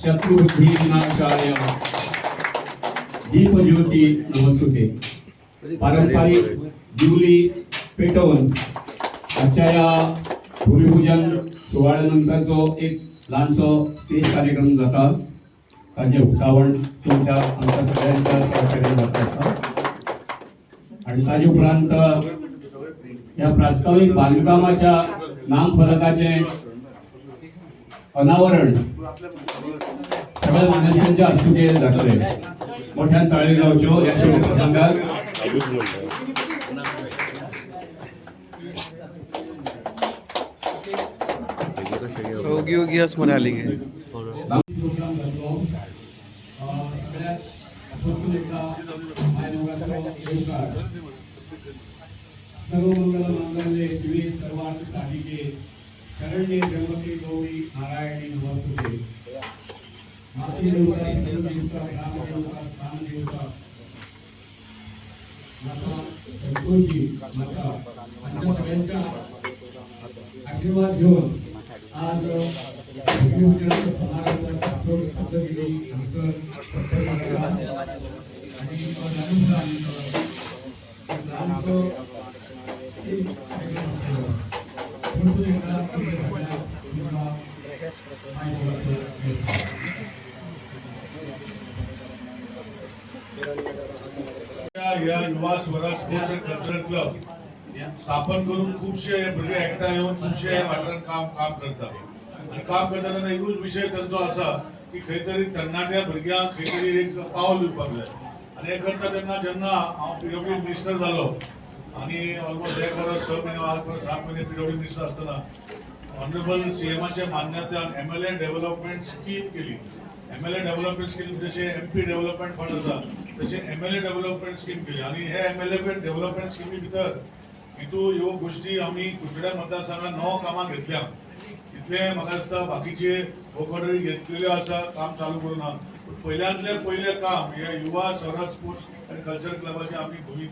शत्रुबुद्धी विनाशाय दीपज्योती नमस्तुते. पारंपरिक दिवली पेटवून आजच्या या भूमिपूजन सोहळ्यानंतरचो एक लहानसो स्टेज कार्यक्रम जाता. ताचे उक्तावण तुमच्या आमच्या सगळ्यांच्या सहकार्यान जाता आसा आणि ताजे उपरांत या प्रास्ताविक बांधकामाच्या नामफलकाचे अनावरण. सगळ्या माणसांच्या हस्तुके जातले मोठ्यान तळे जावच्यो या शुभ प्रसंगात ओगी ओगी हस म्हणे आली गे प्रोग्राम जातलो अं, सगळ्यात परतून एकदा मायमोगाचो येवकार सर्व मंगल मांगल्ये शिवे सर्वार्थ साधिके शरण्ये त्र्यंबके गौरी नारायणी नमस्तुते माती देवता देव देवता राम देवता स्थान देवता माता संतोषी माता अशा सगळ्यांच्या आशीर्वाद घेऊन आज भूमिपूजनाचा समारंभ कासोड पद्धतीने शंकर आणि त्यानुसार आमचं एक कार्यक्रम असतो. परंतु एकदा तुमच्या तुमचा मायबोलाचं वेळ. या Yuva Swaraj sports and cultural club स्थापन करून खुबशे भुरगे एकठांय येवन खूपशे म्हणजे ह्या काम काम करतात. आणि काम करताना एकूच विशय तांचो आसा की खंय तरी तरणाट्या भुरग्यांक खंय तरी एक पावल दिवपाक जाय आणि हे करता तेन्ना जेन्ना हांव पीडब्ल्यू मिनिस्टर जालो आणि ऑलमोस्ट एक वर्स स म्हयने आठ वर्स सात म्हयने पीडब्ल्यू मिनिस्टर आसतना ऑनरेबल सीएमाच्या मान्यत्यान M L A development scheme केली. M L A development scheme जसे एम पी डेव्हलपमेंट फंड आसा तसे M L A development scheme केली. आणि हे एम एल ए डेव्हलपमेंट स्किमी भितर हितू ह्यो गोष्टी आमी कुचड्या मतदारसंघात नव कामां घेतल्या. तितले म्हाका दिसता बाकीचे भोगोडरी घेतलेल्यो आसा काम चालू करून आहा पूण पयल्यांतले पयलें काम हे युवा स्वराज स्पोर्ट्स आनी कल्चर क्लबाचे आमी भूमी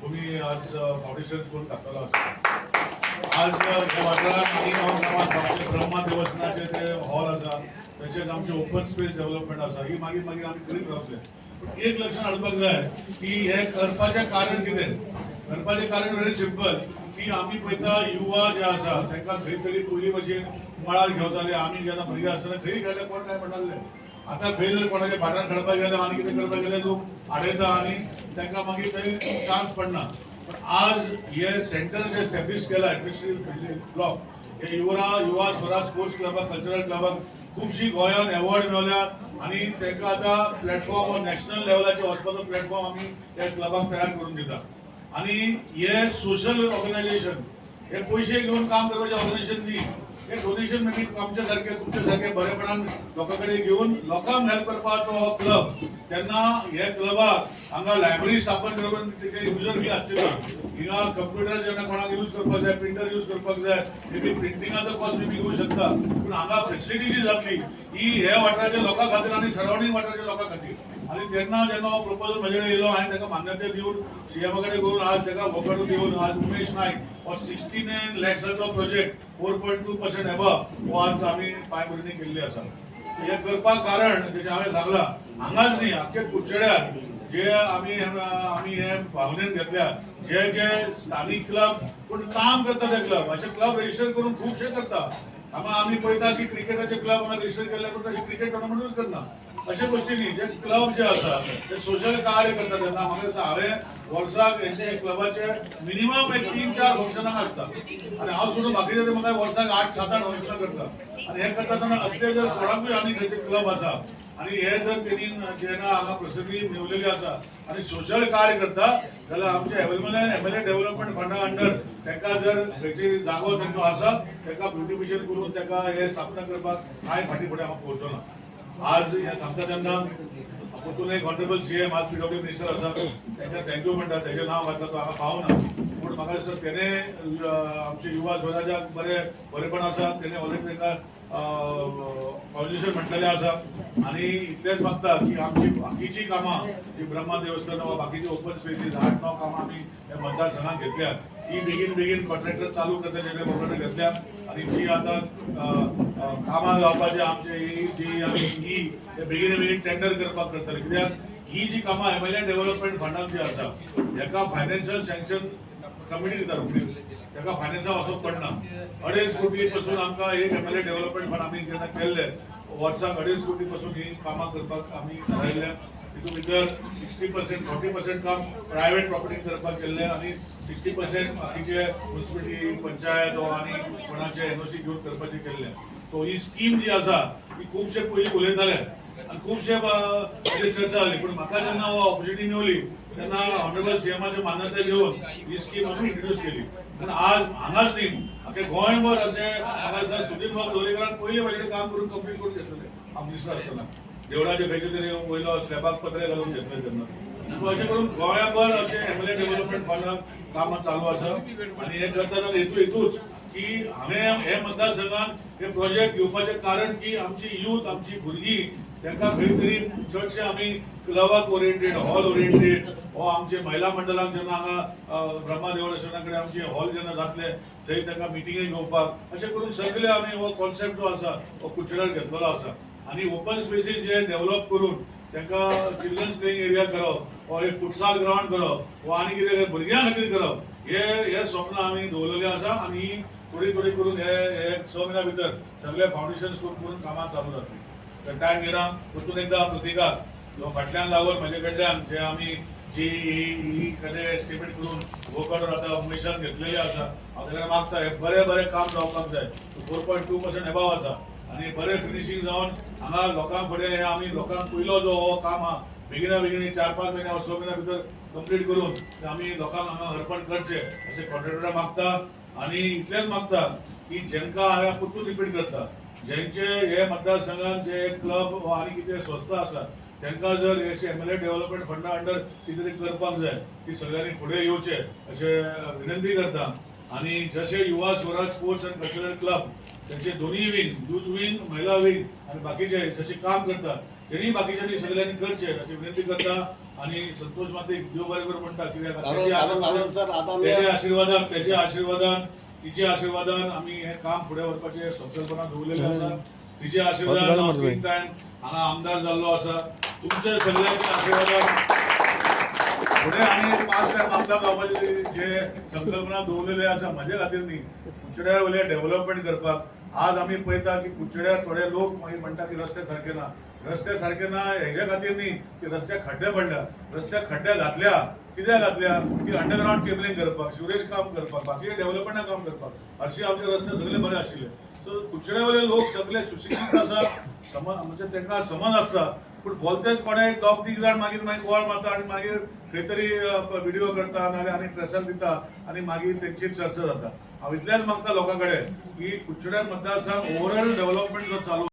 भूमी आज फाउंडेशन करून घातलेलो आसा आज ह्या वाठारात आनी गांवांत आमचे ब्रह्मा देवस्थानाचे ते हॉल आसा तशेंच आमचे ओपन स्पेस डेव्हलपमेंट आसा ही मागीर मागीर आमी करीत रावतले एक लक्षण हाडपाक जाय की हे करपाचें कारण कितें करपाचें कारण म्हणजे सिंपल. की आमी पळयता युवा जे आसा त्यांना खंय तरी पयलीं भशेन मळार घेवताले आमी जेन्ना भुरगे आसतना खंय गेले कोण काय म्हणटाले आता खंय जर कोणाच्या फाटार खेळपाक गेले आनी कितें करपाक गेले लोक आडयता आनी तांकां मागीर थंय चान्स पडना पण आज हे सेंटर जे एस्टॅब्लिश केला एडमिनिस्ट्रेटिव्ह ब्लॉक हे युवरा युवा स्वराज स्पोर्ट्स क्लबाक कल्चरल क्लबाक खुबशी गोंयांत एवॉर्ड मेळ्ळ्यात आणि तांकां आतां प्लॅटफॉर्म नॅशनल लेवलाचे वचपाचो प्लॅटफॉर्म आमी त्या क्लबाक तयार करून दिता आणि हे सोशल ऑर्गनायझेशन हे पयशे घेऊन काम करपाचें ऑर्गनायझेशन न्ही हे डोनेशन मेबी आमच्या सारखे बरेपणान लोकां कडेन घेवन लोकांक हेल्प करपाचो हो क्लब तेन्ना हे क्लबाक हांगा लायब्ररी स्थापन करून तिचे युजर बी आसचे ना. हिंगा कंप्युटर जेन्ना कोणाक यूज करपाक जाय प्रिंटर यूज करपाक जाय मेबी प्रिंटिंगाचो कॉस्ट बी घेवंक शकता. पूण हांगा फेसिलिटी जी जातली ही हे वाठाराच्या लोकां खातीर आनी सरावंडींग वाठाराच्या लोकां खातीर आणि तेन्ना जेन्ना हो प्रपोजल म्हजे कडेन येयलो हांवें ताका मान्यता दिवन सीएमा कडेन करून आज ताका भोकड दिवन आज उमेश नायक और sixty nine लॅक्साचो project four point two percent above हो आज आमी पांयभरणी केल्ली आसा हे करपाक कारण जशें हांवें सांगलां हांगाच न्ही आख्खे कुडचड्यार जे आमी आमी हे भावनेन घेतल्या जे जे स्थानिक क्लब पूण काम करता ते क्लब असे क्लब रजिस्टर करून खूपशे करता हांगा आमी पळयता की क्रिकेटाचे क्लब हांगा रजिस्टर केले पूण क्रिकेट टोर्नामेंटूच करना अशा गोश्टी न्ही जे क्लब जे आसा ते सोशल कार्य करता तेन्ना म्हाका दिसता हांवें वर्साक हेंचे क्लबाचे मिनिमम एक तीन चार फंक्शनाक आसता आनी हांव सोडून बाकीचे ते म्हाका वर्साक आठ सात आठ फंक्शनां करता आनी हे करता तेन्ना असले जर कोणाकूय आनी खंयचे क्लब आसा आनी हे जर तेणी जेन्ना हांगा प्रसिद्धी मेवलेली आसा आनी सोशल कार्य करता जाल्यार आमचे available M L A development फंडा अंडर ताका जर खंयची जागो तांचो आसा ताका ब्युटिफिकेशन करून ताका हे स्थापना करपाक कांय फाटी फुडें हांव पोवचो ना आज हे सांगता तेन्ना परतून एक ऑनरेबल सीएम आज पीडब्ल्यू मिनिस्टर आसा तांकां थँक्यू म्हणटा तेजें नांव घातला तो हांगा पावना म्हाका दिसता तेणे आमचे युवा स्वराजाक बरें बरेपण आसा तेणे ऑलरेडी तांकां फाउंडेशन म्हटलेले आसा आनी इतलेंच मागता की आमची बाकीची कामां जी ब्रह्मा देवस्थान वा बाकीची ओपन स्पेसीस आठ णव कामां आमी ह्या मतदारसंघात घेतल्या. ही बेगीन बेगीन कॉन्ट्रॅक्टर चालू करता जेणे कॉन्ट्रॅक्टर घेतल्या. आणि जी आता कामां जावपाचे आमचे ही जी आमी ही बेगीन बेगीन टेंडर करपाक करतले कित्याक? ही जी कामां एम एमएलए डेव्हलपमेंट फंडान जी आसा हेका फायनान्शियल सँक्शन कमिटी दिता रोखडीच तेका फायनान्साक वचप पडना अडेज कोटी पासून आमकां एक एमएलए डेव्हलपमेंट फंड आमी जेन्ना केल्ले वर्साक अडेज कोटी पासून ही कामां करपाक आमी थारायल्या तितूंत भितर सिक्स्टी पर्सेंट फोर्टी पर्सेंट काम प्रायव्हेट प्रॉपर्टी करपाक केल्लें आनी सिक्स्टी पर्सेंट बाकीचे म्युन्सिपालिटी पंचायत वा आनी कोणाचे एनओसी घेवन करपाचें केल्ले सो ही स्कीम जी आसा ही खुबशे पयलीं उलयताले. आनी खुबशे चर्चा जाली पूण म्हाका जेन्ना ऑपॉर्च्युनिटी मेवली तेन्ना ऑनरेबल सीएमआचे मान्यताय घेवन ही स्कीम आमी इंट्रोड्यूस केली. आनी आज हांगाच न्ही. अख्या गोंयभर अशें हांगासर सुदीन बाब दवरेकरान पयलीं म्हाजे काम करून कंप्लीट करून घेतलेले आमकां दिसता आसतना देवळाचे खंयचे तरी वयलो स्लॅबाक पत्रे घालून घेतले तेन्ना अशें करून गोंयाभर अशें एमएलए डेव्हलपमेंट फंडाक कामां चालू आसा आनी हें करताना हेतू हेतूच की हांवें हे मतदारसंघान हे प्रोजेक्ट घेवपाचें कारण की आमची यूथ आमची भुरगीं तांकां खंय तरी चडशे आमी क्लबाक ओरिएंटेड हॉल ओरिएंटेड हो आमचे महिला मंडळाक जेन्ना हांगा अ, ब्रह्मा कडेन आमचे हॉल जेन्ना जातले थंय तांकां मिटिंगे घेवपाक अशें करून सगळे आमी हो कॉन्सेप्ट जो आसा हो कुचडार घेतलेलो आसा आनी ओपन स्पेसीस जे डेव्हलप करून तांकां चिल्ड्रन्स प्लेइंग एरिया करप वा हो, एक फुटसाल ग्राउंड करप वा हो, आनी कितें भुरग्यां खातीर करप हे हे स्वप्न आमी दवरलेलें आसा आनी थोडी थोडी करून हे हे स म्हयन्या भितर सगळे फावंडेशन स्कूल करून कामां चालू जातली तर टायम घेना परतून एकदा प्रतिकार. फाटल्यान लागून म्हजे कडल्यान जे आमी की ही ही कशें एस्टिमेट करून हो कडून आतां उमेशान घेतलेली आसा हांव तेका मागता हे बरें बरें काम जावपाक जाय four point two percent above आसा आनी बरें फिनिशींग जावन हांगा लोकां फुडें हे आमी लोकांक पयलो जो हो काम आहा बेगिना बेगीन चार पांच म्हयने वा स म्हयन्या भितर कंप्लीट करून ते आमी लोकांक हांगा अर्पण करचे अशें कॉन्ट्रेक्टरा मागता आनी इतलेंच मागता की जेंकां हांवें परतून रिपीट करता. जेंचे हे मतदारसंघात जे क्लब वा आनी कितें संस्था आसा तांकां जर अशें एमएलए डेव्हलपमेंट फंडा अंडर कितें तरी करपाक जाय ती सगळ्यांनी फुडें येवचे अशें विनंती करता. आनी जशे Yuva Swaraj sports and cultural club त्यांचे दोन्ही विंग युथ विंग महिला विंग आणि बाकीचे जसे काम करतात त्यांनी बाकीच्यांनी सगळ्यांनी करचे अशी विनंती करता. आणि संतोष माते देव बरें करून म्हणटा कित्याक कारण- कारण- कारण सर, आता आमी- त्याच्या आशीर्वादान त्याच्या आशीर्वादान तिचे आशीर्वादान आमी हे काम फुडें व्हरपाचे संकल्पना दवरलेली आसा तिचे टायम हांगा आमदार जाल्लो आसा तुमच्या सगळ्यांच्या आशीर्वादात पुढे आणि पाच टाइम आमच्या गावाची जे संकल्पना दवरलेले आसा म्हजे खातीर न्ही कुचड्या वयले डेव्हलपमेंट करपाक. आज आमी पळयता की कुचड्या थोडे लोक मागीर म्हणटा की रस्ते सारके ना. रस्ते सारके ना हेजे खातीर न्ही की रस्त्याक खड्डे पडल्या. रस्त्याक खड्डे घातल्या. कित्याक घातल्या? की अंडरग्राउंड केबलिंग करपाक सिवरेज काम करपाक बाकी डेव्हलपमेंटाक काम करपाक. हरशी आमचे रस्ते सगळे बरे आशिल्ले. सो कुचड्यावयले लोक सगळे सुशिक्षीत आसा समज म्हणजे तांकां समज आसता. पूण भोलतेच कोणे एक दोग तीग जाण मागीर मागीर कॉल मारता आनी मागीर खंय तरी व्हिडिओ करता नाजाल्यार आनी प्रेसाक दिता आनी मागीर तेंची चर्चा जाता. हांव इतलेंच मागता लोकां कडेन की कुचड्या मतदारसंघ ओवरऑल डेव्हलपमेंट जो चालू